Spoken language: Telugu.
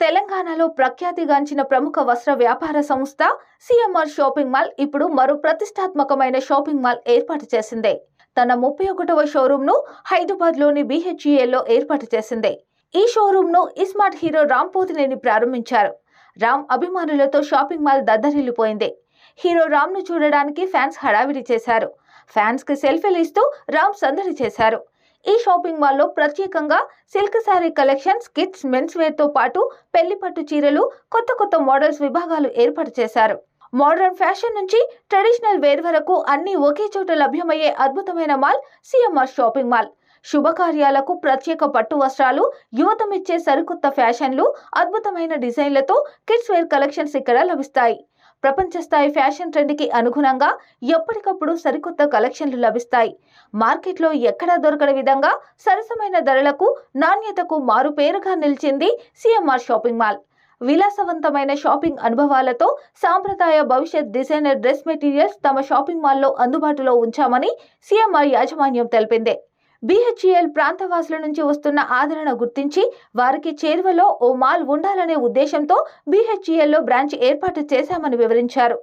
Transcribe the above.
తెలంగాణలో ప్రఖ్యాతిగాంచిన ప్రముఖ వస్త్ర వ్యాపార సంస్థ సిఎంఆర్ షాపింగ్ మాల్ ఇప్పుడు మరో ప్రతిష్టాత్మకమైన షాపింగ్ మాల్ ఏర్పాటు చేసింది. తన ముప్పై ఒకటవ షోరూంను హైదరాబాద్లోని హైదరాబాద్ ఏర్పాటు చేసింది. ఈ షోరూంను ఇస్మార్ట్ హీరో రామ్ పోతినేని ప్రారంభించారు. రామ్ అభిమానులతో షాపింగ్ మాల్ దద్దరిల్లిపోయింది. హీరో రామ్ను చూడడానికి ఫ్యాన్స్ హడావిడి చేశారు. ఫ్యాన్స్కి సెల్ఫీలు ఇస్తూ రామ్ సందడి చేశారు. ఈ షాపింగ్ మాల్లో ప్రత్యేకంగా silk sari collections kids men's వేర్తో పాటు పెళ్ళి పట్టు చీరలు కొత్త కొత్త మోడల్స్ విభాగాలు ఏర్పాటు చేశారు. మోడర్న్ ఫ్యాషన్ నుంచి ట్రెడిషనల్ వేర్ వరకు అన్ని ఒకే చోట లభ్యమయ్యే అద్భుతమైన మాల్ సిఎంఆర్ షాపింగ్ మాల్. శుభకార్యాలకు ప్రత్యేక పట్టు వస్త్రాలు యువతమిచ్చే సరికొత్త ఫ్యాషన్లు అద్భుతమైన డిజైన్లతో కిడ్స్ వేర్ కలెక్షన్స్ ఇక్కడ లభిస్తాయి. ప్రపంచ స్థాయి ఫ్యాషన్ ట్రెండ్కి అనుగుణంగా ఎప్పటికప్పుడు సరికొత్త కలెక్షన్లు లభిస్తాయి. మార్కెట్లో ఎక్కడా దొరకని విధంగా సరసమైన ధరలకు నాణ్యతకు మారుపేరుగా నిలిచింది సిఎంఆర్ షాపింగ్ మాల్. విలాసవంతమైన షాపింగ్ అనుభవాలతో సాంప్రదాయ భవిష్యత్ డిజైనర్ డ్రెస్ మెటీరియల్స్ తమ షాపింగ్ మాల్లో అందుబాటులో ఉంచామని సీఎంఆర్ యాజమాన్యం తెలిపింది. బీహెచ్ఈఎల్ ప్రాంతవాసుల నుంచి వస్తున్న ఆదరణ గుర్తించి వారికి చేరువలో ఓ మాల్ ఉండాలనే ఉద్దేశంతో బీహెచ్ఈఎల్లో బ్రాంచ్ ఏర్పాటు చేశామని వివరించారు.